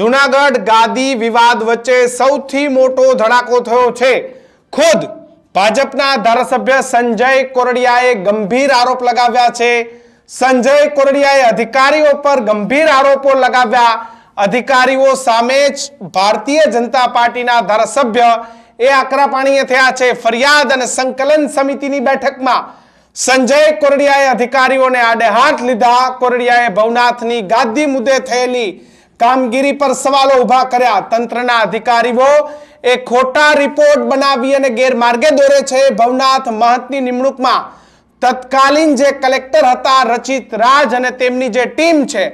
જુનાગઢ ગાદી વિવાદ વચ્ચે સૌથી મોટો ધડાકો થયો છે. ખુદ ભાજપના ધારાસભ્ય સંજય કોરડિયાએ ગંભીર આરોપ લગાવ્યા છે. સંજય કોરડિયાએ અધિકારીઓ પર ગંભીર આરોપો લગાવ્યા. અધિકારીઓ સામે જ ભારતીય જનતા પાર્ટીના ધારાસભ્ય એ આકરા પાણીએ થયા છે. ફરિયાદ અને સંકલન સમિતિની બેઠકમાં સંજય કોરડિયાએ અધિકારીઓને આડે હાથ લીધા. કોરડિયાએ ભવનાથની ગાદી મુદ્દે થયેલી કામગીરી પર સવાલો ઊભા કર્યા. તંત્રના અધિકારીઓ એ ખોટા રિપોર્ટ બનાવી અને ગેરમાર્ગે દોરે છે. ભવનાથ મહંતની નિમણૂકમાં તત્કાલીન જે કલેક્ટર હતા, રચિત રાજ અને તેમની જે ટીમ છે,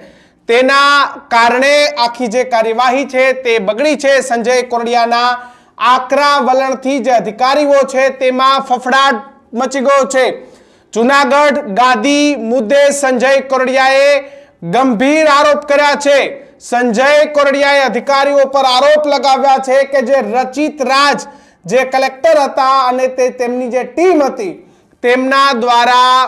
તેના કારણે આખી જે કાર્યવાહી છે તે બગડી છે. સંજય કોરડિયાના આકરા વલણથી જે અધિકારીઓ છે તેમાં ફફડાટ મચી ગયો છે. જુનાગઢ ગાદી મુદ્દે સંજય કોરડિયાએ ગંભીર આરોપ કર્યા છે. સંજય કોરડિયાએ અધિકારીઓ પર આરોપ લગાવ્યા છે કે જે રચિત રાજ જે કલેક્ટર હતા અને તે તેમની જે ટીમ હતી, તેમના દ્વારા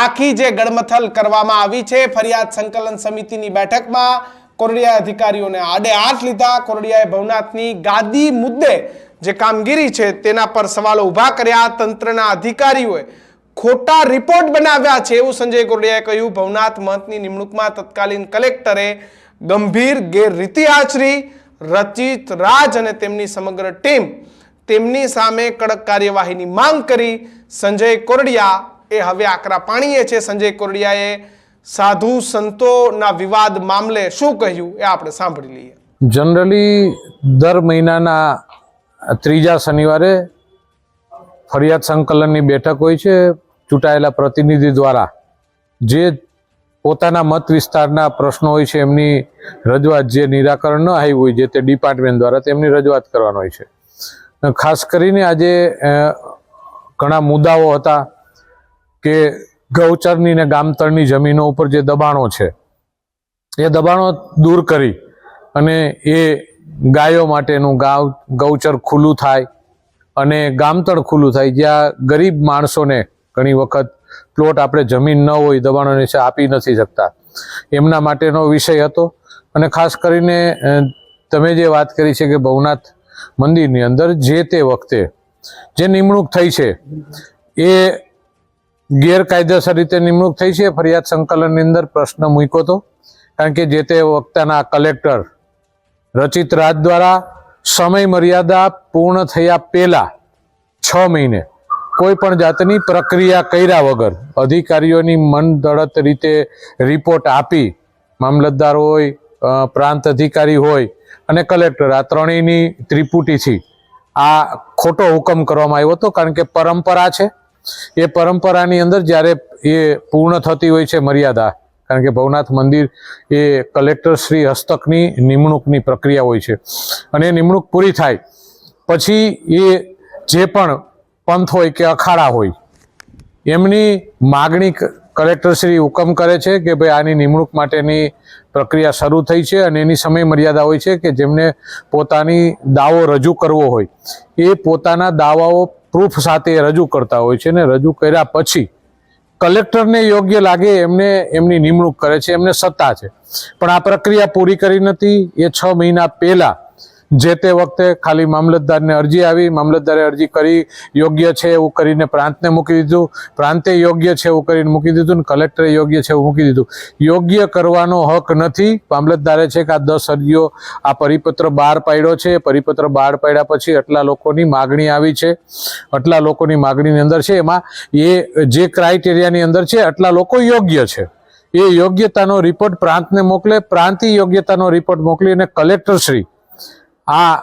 આખી જે ગડમથલ કરવામાં આવી છે. ફરિયાદ સંકલન સમિતિની બેઠકમાં કોરડિયા અધિકારીઓને આડે હાથ લીધા. કોરડિયાએ ભવનાથની ગાદી મુદ્દે જે કામગીરી છે તેના પર સવાલો ઊભા કર્યા. તંત્રના અધિકારીઓએ ખોટા રિપોર્ટ બનાવ્યા છે એવું સંજય કોરડિયાએ કહ્યું. ભવનાથ મહંતની નિમણૂકમાં તત્કાલીન કલેક્ટરે ગંભીર ગેરરીતિ આચરી, રચિત રાજ અને તેમની સમગ્ર ટીમ તેમની સામે કડક કાર્યવાહીની માંગ કરી. સંજય કોરડિયા એ હવે આકરા પાણીએ છે. સંજય કોરડિયાએ સાધુ સંતોના વિવાદ મામલે શું કહ્યું એ આપણે સાંભળી લઈએ. જનરલી દર મહિનાના ત્રીજા શનિવારે ફરિયાદ સંકલનની બેઠક હોય છે. ચૂંટાયેલા પ્રતિનિધિ દ્વારા જે પોતાના મત વિસ્તારના પ્રશ્નો હોય છે, એમની રજૂઆત જે નિરાકરણ ન આવ્યું હોય, જે તે ડિપાર્ટમેન્ટ દ્વારા તેમની રજૂઆત કરવાનો હોય છે. ખાસ કરીને આજે ઘણા મુદ્દાઓ હતા કે ગૌચરની ને ગામતળની જમીનો ઉપર જે દબાણો છે, એ દબાણો દૂર કરી અને એ ગાયો માટેનું ગાવ, ગૌચર ખુલ્લું થાય અને ગામતળ ખુલ્લું થાય, જ્યાં ગરીબ માણસોને ઘણી વખત પ્લોટ આપણે જમીન ન હોય દબાણો નીચે આપી નથી શકતા. એમના માટેનો વિષય હતો. અને ખાસ કરીને તમે જે વાત કરી છે કે ભવનાથ મંદિરની અંદર જે તે વખતે જે નિમણૂક થઈ છે, એ ગેરકાયદેસર રીતે નિમણૂક થઈ છે. ફરિયાદ સંકલનની અંદર પ્રશ્ન મૂક્યો હતો. કારણ કે જે તે વખતના કલેક્ટર રચિત રાજ દ્વારા સમય મર્યાદા પૂર્ણ થયા પહેલા છ મહિને કોઈ પણ જાતની પ્રક્રિયા કર્યા વગર અધિકારીઓની મનદળત રીતે રિપોર્ટ આપી મામલતદાર હોય પ્રાંત અધિકારી હોય અને કલેક્ટર, આ ત્રણેયની ત્રિપુટીથી આ ખોટો હુકમ કરવામાં આવ્યો હતો કારણ કે પરંપરા છે. એ પરંપરાની અંદર જ્યારે એ પૂર્ણ થતી હોય છે મર્યાદા, કારણ કે ભવનાથ મંદિર એ કલેક્ટર શ્રી હસ્તકની નિમણૂકની પ્રક્રિયા હોય છે. અને એ નિમણૂક પૂરી થાય. પછી એ જે પણ પંથ હોય કે અખાડા હોય, એમની માગણી કલેક્ટરશ્રી હુકમ કરે છે કે ભાઈ આની નિમણૂક માટેની પ્રક્રિયા શરૂ થઈ છે અને એની સમય મર્યાદા હોય છે કે જેમને પોતાની દાવો રજૂ કરવો હોય. એ પોતાના દાવાઓ પ્રૂફ સાથે રજૂ કરતા હોય છે ને રજૂ કર્યા પછી કલેક્ટરને યોગ્ય લાગે એમને એમની નિમણૂક કરે છે, એમને સત્તા છે. પણ આ પ્રક્રિયા પૂરી કરી નથી. એ છ મહિના પહેલા જે તે વખતે ખાલી મામલતદારને અરજી આવી, મામલતદારે અરજી કરી, યોગ્ય છે એવું કરીને પ્રાંતને મૂકી દીધું. પ્રાંતે યોગ્ય છે એવું કરીને મૂકી દીધું ને કલેક્ટરે યોગ્ય છે એવું મૂકી દીધું. યોગ્ય કરવાનો હક નથી. મામલતદારે છે કે આ દસ અરજીઓ આ પરિપત્ર બહાર પાડ્યો છે. પરિપત્ર બહાર પાડ્યા પછી આટલા લોકોની માગણી આવી છે. આટલા લોકોની માગણીની અંદર છે. એમાં એ જે ક્રાઇટેરિયાની અંદર છે, આટલા લોકો યોગ્ય છે. એ યોગ્યતાનો રિપોર્ટ પ્રાંતને મોકલે. પ્રાંતિ યોગ્યતાનો રિપોર્ટ મોકલી અને કલેક્ટર શ્રી આ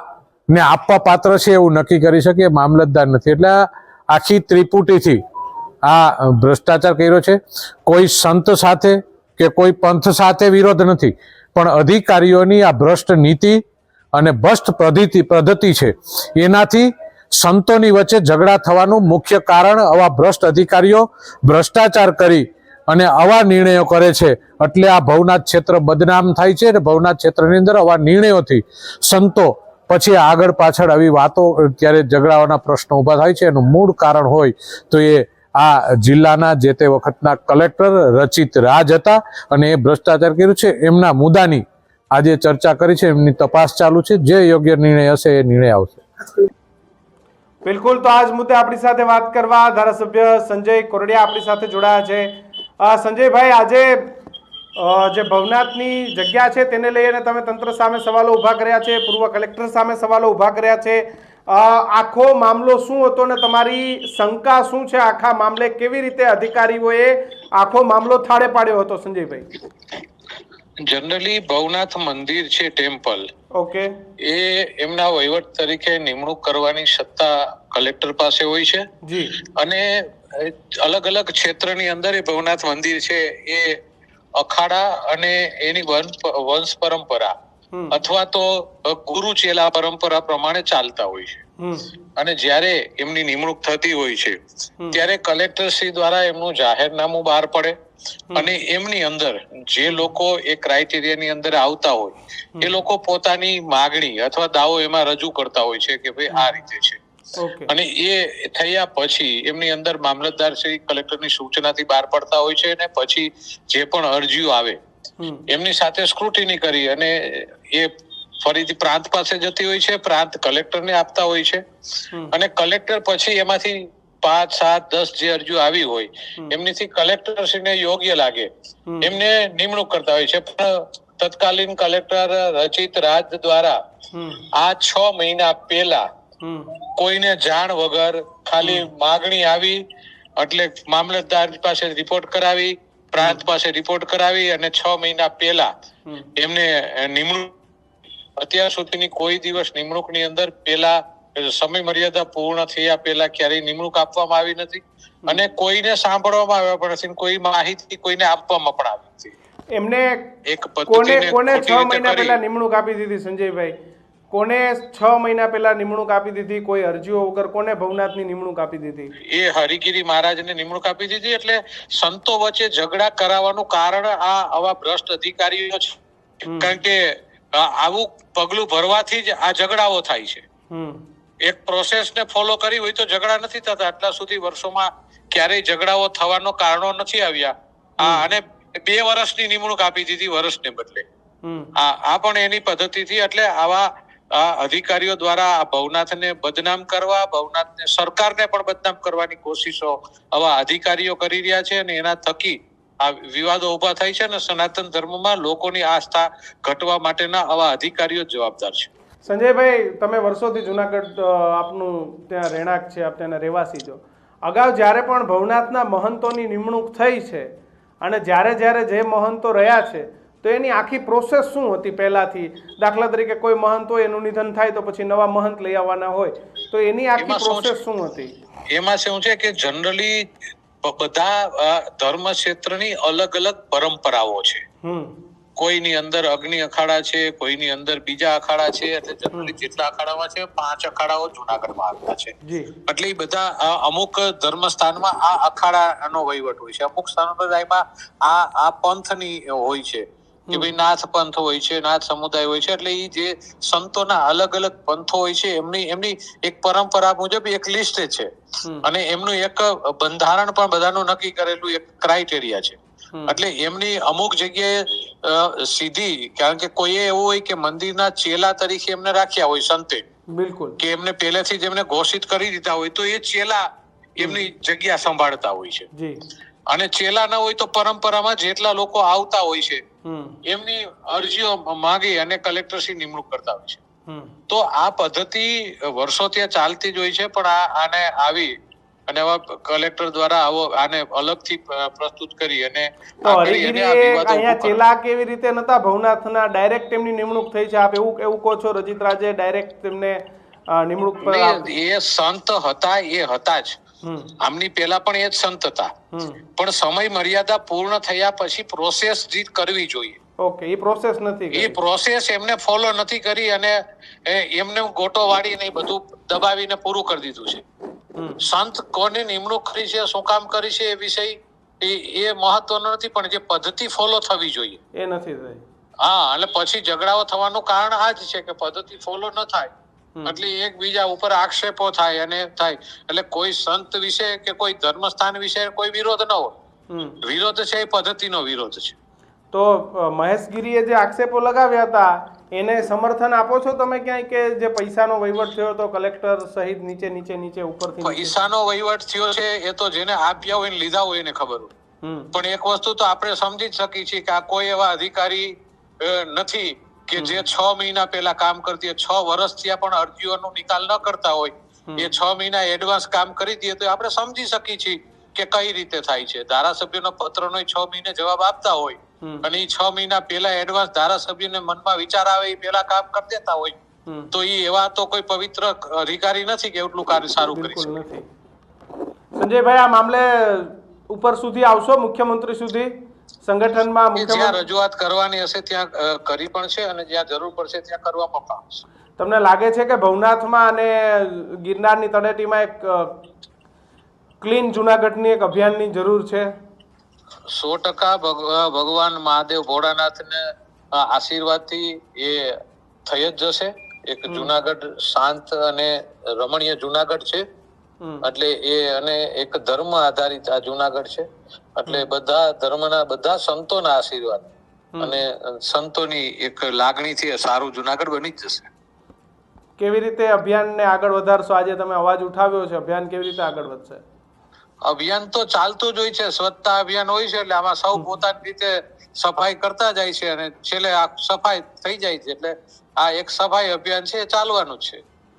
ને આપવા પાત્ર છે એવું નક્કી કરી શકે મામલતદાર નથી. એટલે આખી ત્રિપુટીથી આ ભ્રષ્ટાચાર કર્યો છે. કોઈ સંત સાથે કે કોઈ પંથ સાથે વિરોધ નથી, પણ અધિકારીઓની આ ભ્રષ્ટ નીતિ અને ભ્રષ્ટ પદ્ધતિ પદ્ધતિ છે. એનાથી સંતોની વચ્ચે ઝઘડા થવાનું મુખ્ય કારણ આવા ભ્રષ્ટ અધિકારીઓ ભ્રષ્ટાચાર કરી અને આવા નિર્ણયો કરે છે. એટલે આ ભવનાથ ક્ષેત્ર બદનામ થાય છે અને ભવનાથ ક્ષેત્રની અંદર આવા નિર્ણયોથી સંતો પછી આગળ પાછળ આવી વાતો ત્યારે ઝઘડાઓના પ્રશ્નો ઊભા થાય છે. એનું મૂળ કારણ હોય તો એ આ જિલ્લાના જે તે વખતના કલેક્ટર રચિત રાજ હતા અને એ ભ્રષ્ટાચાર કર્યું છે. એમના મુદ્દાની આજે ચર્ચા કરી છે. એમની તપાસ ચાલુ છે. જે યોગ્ય નિર્ણય હશે એ નિર્ણય આવશે. બિલકુલ. તો આજ મુદ્દે આપણી સાથે વાત કરવા ધારાસભ્ય સંજય કોરડિયા આપણી સાથે જોડાયા છે. સંજયભાઈ આજે જે ભવનાથની જગ્યા છે તેને લઈને તમે તંત્ર સામે સવાલો ઊભા કર્યા છે, પૂર્વ કલેક્ટર સામે સવાલો ઊભા કર્યા છે. આખો મામલો શું હતો ને તમારી શંકા શું છે? આખા મામલે કેવી રીતે અધિકારીઓએ આખો મામલો થાળે પાડ્યો હતો સંજયભાઈ? જનરલી ભવનાથ મંદિર છે ટેમ્પલ. ઓકે એ એમના વહીવટ તરીકે નિમણૂક કરવાની સત્તા કલેક્ટર પાસે હોય છે. જી. અને અલગ અલગ ક્ષેત્રની અંદર એ ભવનાથ મંદિર છે. એ અખાડા અને એની વંશ પરંપરા અથવા તો ગુરુ ચેલા પરંપરા પ્રમાણે ચાલતા હોય છે. અને જ્યારે એમની નિમણૂક થતી હોય છે ત્યારે કલેક્ટર શ્રી દ્વારા એમનું જાહેરનામું બહાર પડે. અને એમની અંદર જે લોકો એ ક્રાઇટેરિયાની અંદર આવતા હોય એ લોકો પોતાની માગણી અથવા દાવો એમાં રજૂ કરતા હોય છે કે ભાઈ આ રીતે છે. અને એ થયા પછી એમની અંદર મામલતદાર શ્રી કલેક્ટરની સૂચનાથી બહાર પડતા હોય છે અને પછી જે પણ અરજીઓ આવે એમની સાથે સ્ક્રુટિની કરી અને એ ફરીથી પ્રાંત પાસે જતી હોય છે પ્રાંત કલેક્ટરને આપતા હોય છે. અને કલેક્ટર પછી એમાંથી પાંચ સાત દસ જે અરજીઓ આવી હોય એમનીથી કલેક્ટરશ્રીને યોગ્ય લાગે. એમને નિમણૂક કરતા હોય છે. પણ તત્કાલીન કલેક્ટર રચિત રાજ દ્વારા આ છ મહિના પહેલા કોઈને જાણ વગર ખાલી માગણી આવી એટલે મામલતદાર પાસે રિપોર્ટ કરાવી પ્રાંત પાસે રિપોર્ટ કરાવી અને છ મહિના પહેલા એમને નિમણૂક. અત્યાર સુધીની કોઈ દિવસ નિમણૂકની અંદર પેલા સમય મર્યાદા પૂર્ણ થયા પહેલા ક્યારેય નિમણૂક આપવામાં આવી નથી. અને કોઈને સાંભળવામાં આવ્યા પણ નથી કોઈ માહિતી કોઈને આપવામાં પણ આવી નથી. એમને એક કોને કોને છ મહિના પહેલા નિમણૂક આપી દીધી સંજયભાઈ? કોને છ મહિના પહેલા નિમણૂક આપી દીધી? કોઈ અરજીઓ વગર કોને ભવનાથની નિમણૂક આપી દીધી? એ હરિગીરી મહારાજને નિમણૂક આપી દીધી એટલે સંતો વચ્ચે ઝઘડા કરાવવાનું કારણ આ આવા ભ્રષ્ટ અધિકારીઓ છે. કારણ કે આવું પગલું ભરવાથી જ આ ઝઘડાઓ થાય છે. એક પ્રોસેસને ફોલો કરી હોય તો ઝઘડા નથી થતા. આટલા સુધી વર્ષોમાં ક્યારેય ઝઘડાઓ થવાનો કારણો નથી આવ્યા. હા અને બે વર્ષની નિમણૂક આપી દીધી વર્ષને બદલે. હમ. આ આ પણ એની પદ્ધતિથી એટલે આવા અધિકારીઓ દ્વારા ભવનાથને બદનામ કરવા ભવનાથને સરકારને પણ બદનામ કરવાની કોશિશો આવા અધિકારીઓ કરી રહ્યા છે અને એના થકી આ વિવાદો ઊભા થાય છે અને સનાતન ધર્મમાં લોકોની આસ્થા ઘટવા માટેના આવા અધિકારીઓ જવાબદાર છે. સંજયભાઈ તમે વર્ષોથી જુનાગઢ આપનું ત્યાં રહેણાંક છે આપ ત્યાંના રહેવાસી છો. અગાઉ જ્યારે પણ ભવનાથના મહંતોની નિમણૂક થઈ છે અને જ્યારે જ્યારે જે મહંતો રહ્યા છે તો એની આખી પ્રોસેસ શું હતી પહેલાથી? દાખલા તરીકે કોઈ મહંત હોય એનું નિધન થાય તો પછી નવા મહંત લઈ આવવાના હોય તો એની આખી? પ્રોસેસ શું હતી? એમાં શું છે કે જનરલી બધા ધર્મ ક્ષેત્રની અલગ અલગ પરંપરાઓ છે. હમ. કોઈની અંદર અગ્નિ અખાડા છે કોઈની અંદર બીજા અખાડા છે એટલે જનરલી જેટલા અખાડામાં છે પાંચ અખાડાઓ જુનાગઢમાં આવેલા છે. એટલે બધા અમુક ધર્મ સ્થાનમાં આ અખાડાનો વહીવટ હોય છે. અમુક સંપ્રદાયમાં આ આ પંથની હોય છે. કે ભાઈ નાથ પંથ હોય છે નાથ સમુદાય હોય છે એટલે એ જે સંતોના અલગ અલગ પંથો હોય છે એમની એમની એક પરંપરા મુજબ એક લિસ્ટ છે. અને એમનું એક બંધારણ પણ બધાનું નક્કી કરેલું એક ક્રાઇટેરિયા છે. એટલે એમની અમુક જગ્યાએ સીધી કારણ કે કોઈએ એવું હોય કે મંદિરના ચેલા તરીકે એમને રાખ્યા હોય સંતે બિલકુલ. કે એમને પહેલેથી જ એમને ઘોષિત કરી દીધા હોય તો એ ચેલા એમની જગ્યા સંભાળતા હોય છે. અને ચેલા ના હોય તો પરંપરામાં જેટલા લોકો આવતા હોય છે એમની અરજીઓ માંગી અને કલેક્ટરશ્રી નિમણૂક કરતા હોય છે. તો આ પદ્ધતિ વર્ષો ત્યાં ચાલતી જ હોય છે પણ આ આને આવી અને હવે કલેક્ટર દ્વારા આવો આને અલગથી પ્રસ્તુત કરી અને અહીંયા ચેલા કેવી રીતે નતા? ભવનાથના ડાયરેક્ટ તેમની નિમણૂક થઈ છે. આપ એવું એવું કહો છો રજીત રાજે ડાયરેક્ટ તેમને નિમણૂક એ સંત હતા એ હતા જ. આમની પહેલા પણ એ જ સંત હતા. પણ સમય મર્યાદા પૂર્ણ થયા પછી પ્રોસેસ જીત કરવી જોઈએ. ઓકે એ પ્રોસેસ નથી એ પ્રોસેસ એમને ફોલો નથી કરી અને એ એમને ગોટો વાળીને બધું દબાવીને પૂરું કરી દીધું છે. સંત કોની નિમણૂક કરી છે શું કામ કરી છે એ વિષય એ એ મહત્વનો નથી પણ જે પદ્ધતિ ફોલો થવી જોઈએ. એ નથી થઈ. હા એટલે પછી ઝઘડાઓ થવાનું કારણ આ જ છે કે પદ્ધતિ ફોલો ન થાય. એટલે એકબીજા ઉપર આક્ષેપો થાય અને થાય. એટલે કોઈ સંત વિશે કે કોઈ ધર્મસ્થાન વિશે કોઈ વિરોધ ન હોય. વિરોધ છે એ પદ્ધતિનો વિરોધ છે. તો મહેશગીરીએ જે આક્ષેપો લગાવ્યા હતા એને સમર્થન આપો છો તમે ક્યાંય કે જે પૈસાનો વહીવટ થયો તો કલેક્ટર સહિત નીચે નીચે નીચે ઉપરથી પૈસાનો વહીવટ થયો છે એ તો જેને આપ્યા હોય લીધા હોય એને ખબર હોય. પણ એક વસ્તુ તો આપણે સમજી જ શકીએ છીએ કે આ કોઈ એવા અધિકારી નથી કે જે છ મહિના પહેલા કામ કરતી છ વર્ષથી આ પણ અરજીઓનો નિકાલ ન કરતા હોય. એ છ મહિના એડવાન્સ કામ કરી દઈએ તો આપણે સમજી શકીએ છીએ કે કઈ રીતે થાય છે. ધારાસભ્યનો પત્રનો છ મહિને જવાબ આપતા હોય. અને એ છ મહિના પહેલા એડવાન્સ ધારાસભ્યને મનમાં વિચાર આવે એ પહેલા કામ કરી દેતા હોય. તો એ એવા તો કોઈ પવિત્ર અધિકારી નથી કે એટલું કાર્ય સારું કરી શકે. સંજયભાઈ આ મામલે ઉપર સુધી આવશો મુખ્યમંત્રી સુધી? સંગઠનમાં જ્યાં રજૂઆત કરવાની હશે ત્યાં કરી પણ છે અને જ્યાં જરૂર પડશે ત્યાં કરવા પણ આવશે તમને લાગે છે કે ભવનાથમાં અને ગિરનારની તળેટીમાં એક ક્લીન જુનાગઢની એક અભિયાનની જરૂર છે? સો ટકા ભગવાન મહાદેવ ભોળાનાથને આશીર્વાદ આશીર્વાદથી એ થઈ જ જશે. એક જુનાગઢ શાંત અને રમણીય જુનાગઢ છે. એટલે એ અને એક ધર્મ આધારિત આ જુનાગઢ છે. એટલે બધા ધર્મના બધા સંતોના આશીર્વાદ. અને સંતોની એક લાગણીથી સારું જુનાગઢ બની જ જશે. કેવી રીતે અભિયાનને આગળ વધારશો? આજે તમે અવાજ ઉઠાવ્યો છે. અભિયાન કેવી રીતે આગળ વધશે? અભિયાન તો ચાલતું જ હોય છે સ્વચ્છતા અભિયાન હોય છે એટલે આમાં સૌ પોતાની રીતે સફાઈ કરતા જાય છે અને છેલ્લે આ સફાઈ થઈ જાય છે એટલે આ એક સફાઈ અભિયાન છે એ ચાલવાનું છે.